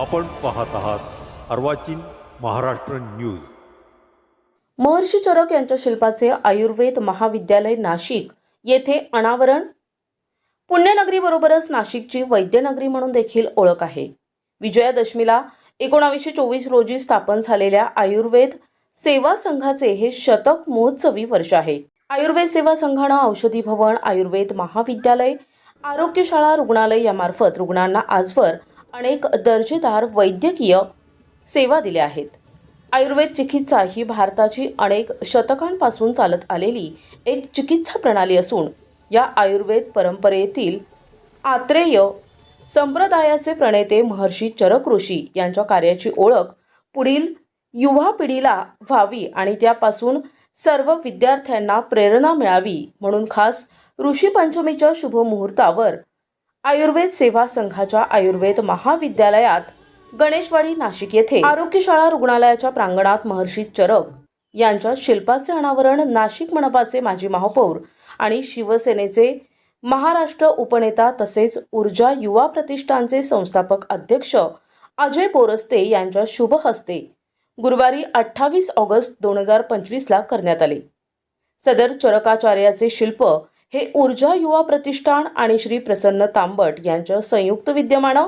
आपण पाहत आहात अर्वाचीन महाराष्ट्र न्यूज. महर्षी चरक यांच्या शिल्पाचे आयुर्वेद महाविद्यालय नाशिक. येथे अनावरण. पुण्यनगरीबरोबरच नाशिकची वैद्यनगरी म्हणून देखील ओळख आहे. विजयादशमीला एकोणावीसशे चोवीस रोजी स्थापन झालेल्या आयुर्वेद सेवा संघाचे हे शतक महोत्सवी वर्ष आहे. आयुर्वेद सेवा संघानं औषधी भवन आयुर्वेद महाविद्यालय आरोग्यशाळा रुग्णालय यामार्फत रुग्णांना आजवर अनेक दर्जेदार वैद्यकीय सेवा दिल्या आहेत. आयुर्वेद चिकित्सा ही भारताची अनेक शतकांपासून चालत आलेली एक चिकित्सा प्रणाली असून या आयुर्वेद परंपरेतील आत्रेय संप्रदायाचे प्रणेते महर्षी चरक ऋषी यांच्या कार्याची ओळख पुढील युवा पिढीला व्हावी आणि त्यापासून सर्व विद्यार्थ्यांना प्रेरणा मिळावी म्हणून खास ऋषी पंचमीच्या आयुर्वेद सेवा संघाच्या आयुर्वेद महाविद्यालयात गणेशवाडी नाशिक येथे आरोग्यशाळा रुग्णालयाच्या प्रांगणात महर्षी चरक यांच्या शिल्पाचे अनावरण नाशिक मनपाचे माजी महापौर आणि शिवसेनेचे महाराष्ट्र उपनेता तसेच ऊर्जा युवा प्रतिष्ठानचे संस्थापक अध्यक्ष अजय बोरस्ते यांच्या शुभ हस्ते गुरुवारी अठ्ठावीस ऑगस्ट दोन हजार पंचवीसला करण्यात आले. सदर चरकाचार्याचे शिल्प हे ऊर्जा युवा प्रतिष्ठान आणि श्री प्रसन्न तांबट यांच्या संयुक्त विद्यमानं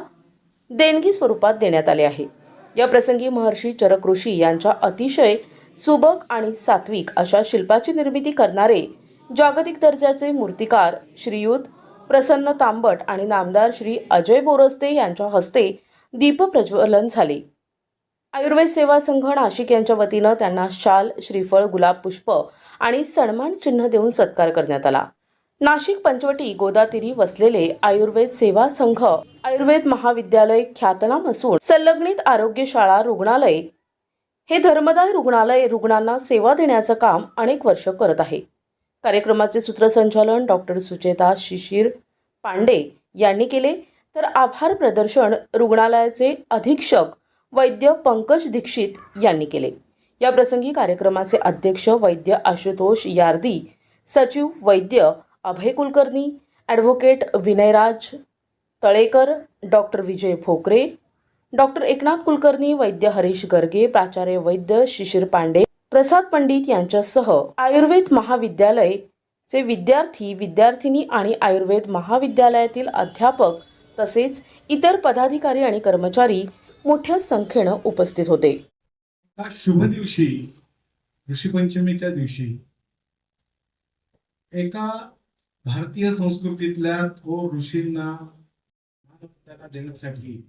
देणगी स्वरूपात देण्यात आले आहे. या प्रसंगी महर्षी चरक ऋषी यांच्या अतिशय सुबक आणि सात्विक अशा शिल्पाची निर्मिती करणारे जागतिक दर्जाचे मूर्तिकार श्रीयुत प्रसन्न तांबट आणि नामदार श्री अजय बोरस्ते यांच्या हस्ते दीपप्रज्वलन झाले. आयुर्वेद सेवा संघ नाशिक यांच्या वतीनं त्यांना शाल श्रीफळ गुलाब पुष्प आणि सन्मान चिन्ह देऊन सत्कार करण्यात आला. नाशिक पंचवटी गोदातीरी वसलेले आयुर्वेद सेवा संघ आयुर्वेद महाविद्यालय ख्यातनाम असून संलग्नित आरोग्यशाळा रुग्णालय हे धर्मदाय रुग्णालय रुग्णांना सेवा देण्याचं काम अनेक वर्ष करत आहे. कार्यक्रमाचे सूत्रसंचालन डॉक्टर सुचेता शिशिर पांडे यांनी केले. तर आभार प्रदर्शन रुग्णालयाचे अधीक्षक वैद्य पंकज दीक्षित यांनी केले. या प्रसंगी कार्यक्रमाचे अध्यक्ष वैद्य आशुतोष यार्दी सचिव वैद्य Abhay Kulkarni advocate Vinayraj Talekar doctor Vijay Bhokare doctor Eknath Kulkarni वैद्य हरीश गर्गे प्राचार्य वैद्य शिशिर पांडे प्रसाद पंडित यांच्यासह आयुर्वेद महाविद्यालय चे विद्यार्थी विद्यार्थिनी आणि आयुर्वेद महाविद्यालयातील अध्यापक तसेच इतर पदाधिकारी आणि कर्मचारी मोठ्या संख्येनं उपस्थित होते. शुभ दिवशी ऋषीपंचमीच्या दिवशी एका भारतीय संस्कृतीतल्या तो ऋषींना देण्यासाठी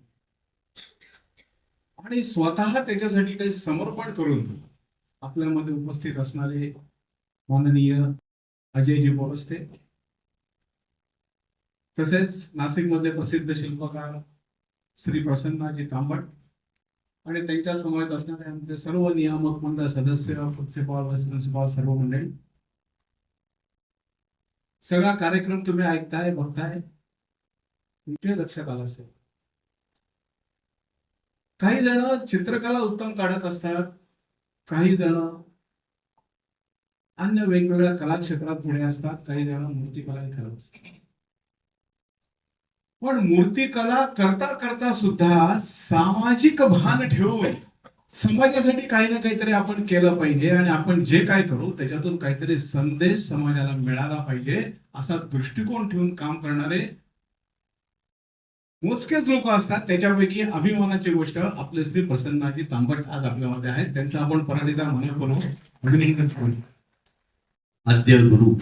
आणि स्वतः त्याच्यासाठी काही समर्पण करून आपल्यामध्ये उपस्थित असणारे माननीय अजयजी बोरस्ते. तसेच नाशिकमध्ये प्रसिद्ध शिल्पकार श्री प्रसन्नाजी तांबट आणि त्यांच्या समवेत असणारे आमचे सर्व नियामक मंडळ सदस्य प्रिन्सिपॉल वाईस प्रिन्सिपॉल सर्व मंडळी. सगळा कार्यक्रम तुम्ही ऐकताय बघताय. इथे लक्षात आलं असेल काही जण चित्रकला उत्तम काढत असतात. काही जण अन्य वेगवेगळ्या कला क्षेत्रात पुढे असतात. काही जण मूर्तिकलाही करत असतात. पण मूर्तिकला करता करता सुद्धा सामाजिक भान ठेवून समाजासाठी काही ना काहीतरी आपण केलं पाहिजे आणि आपण जे काय करू त्याच्यातून काहीतरी संदेश समाजाला मिळाला पाहिजे असा दृष्टिकोन ठेवून काम करणारे मोजकेच लोक असतात. त्याच्यापैकी अभिमानाची गोष्ट आपले श्री प्रसन्नाजी तांबट आज आपल्यामध्ये आहेत. त्यांचं आपण परत एकदा मनपूर्वक करू आद्य गुरु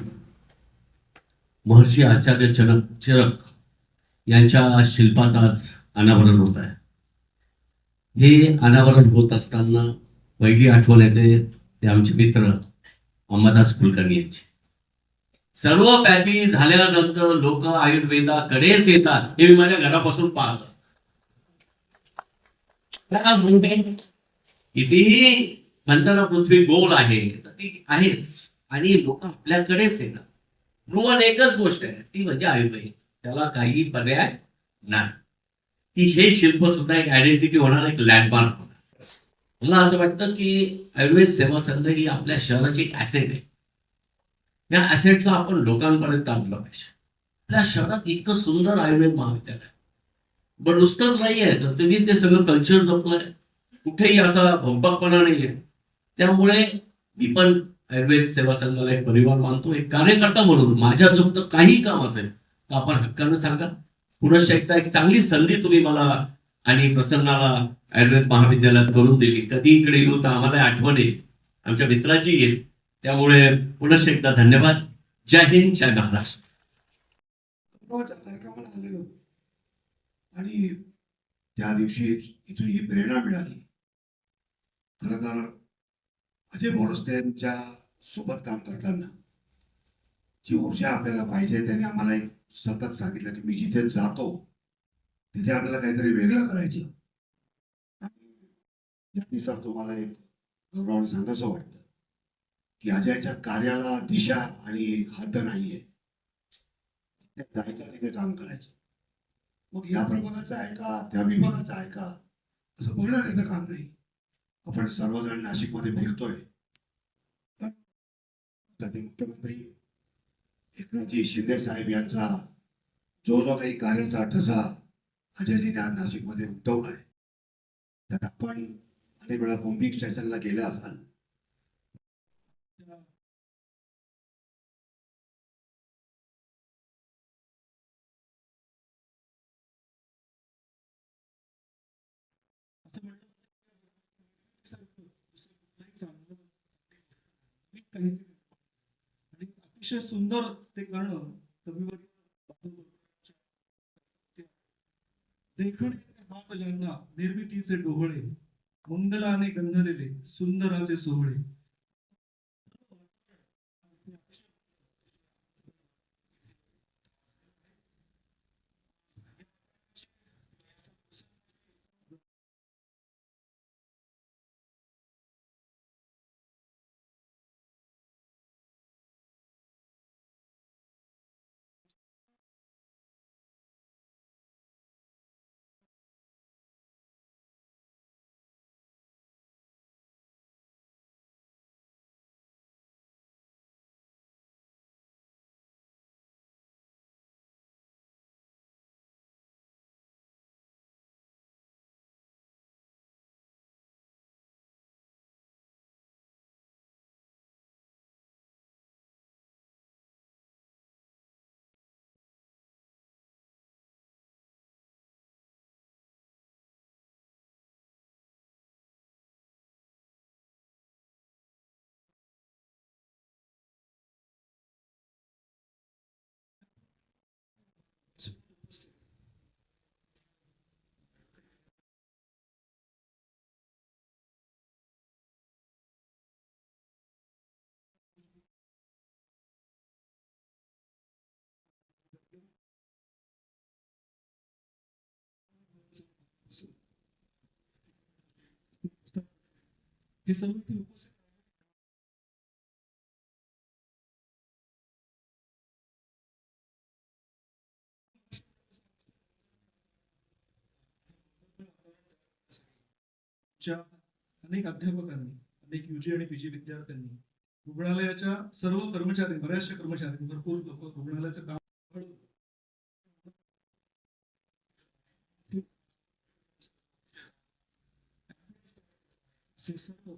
महर्षी आचार्य चरक चरक यांच्या शिल्पाचा आज अनावरण होत आहे. हे अनावरण होत असताना पहिली आठवण येते ते आमचे मित्र अंबादास कुलकर्णी यांची. सर्व पॅथी झाल्यानंतर लोक आयुर्वेदाकडेच येतात हे मी माझ्या घरापासून पाहतो कितीही म्हणताना पृथ्वी गोल आहे तर ती आहेच आणि लोक आपल्याकडेच येतात. ध्रुवन एकच गोष्ट आहे ती म्हणजे आयुर्वेद. त्याला काही पर्याय नाही. की हे शिल्प सुद्धा एक आयडेंटिटी होणार एक लँडमार्क होणार. मला असं वाटतं की आयुर्वेद सेवा संघ ही आपल्या शहराची एक ऍसेट आहे. या ऍसेटला आपण लोकांपर्यंत आणलं पाहिजे. आपल्या शहरात इतकं सुंदर आयुर्वेद महाविद्यालय आहे. पण नुसतंच नाहीये तर तुम्ही ते सगळं कल्चर जपलंय कुठेही असा भंपाकपणा नाहीये. त्यामुळे मी पण आयुर्वेद सेवा संघाला एक परिवार मानतो. एक कार्यकर्ता म्हणून माझ्या जोगतं काही काम असेल तर आपण हक्कानं सांगा. पुनश्च एकदा एक चांगली संधी तुम्ही मला आणि प्रसन्नाला आयुर्वेद महाविद्यालयात करून दिली. कधी इकडे येऊ तर आम्हाला आठवण येईल. आमच्या मित्राची येईल. त्यामुळे पुनश्च एकदा धन्यवाद. जय हिंद जय महाराष्ट्र. आणि त्या दिवशी इथून ही प्रेरणा मिळाली. खर तर अजय बोरस्ते यांच्या सोबत काम करताना जी ऊर्जा आपल्याला पाहिजे त्याने आम्हाला एक सतत सांगितलं की मी जिथे जातो तिथे आपल्याला काहीतरी वेगळं करायचं. सर तुम्हाला एक गौरवाने सांगायचं वाटतं की अजयच्या कार्याला दिशा आणि हद्द नाहीये. तिथे काम करायचं. मग या प्रभागाचं आहे का त्या विभागाचं आहे का असं बघणं त्याचं काम नाही. आपण सर्वजण नाशिकमध्ये फिरतोय. मुख्यमंत्री एकनाथजी शिंदे साहेब यांचा जो जो काही कार्याचा ठसा अजयजीने आज नाशिकमध्ये उमटवलाय त्यात आपण अनेक वेळा मुंबई स्टेशनला गेला असाल असं अतिशय सुंदर ते करणं कविवर देखण हात ज्यांना निर्मितीचे डोहळे मंगलाने गंधलेले सुंदराचे सोहळे. हे सर्व ते उपस्थित अनेक अध्यापकांनी अनेक युजी आणि पीजी विद्यार्थ्यांनी रुग्णालयाच्या सर्व कर्मचारी बऱ्याचशा कर्मचारी भरपूर लोक रुग्णालयाचं काम सर्व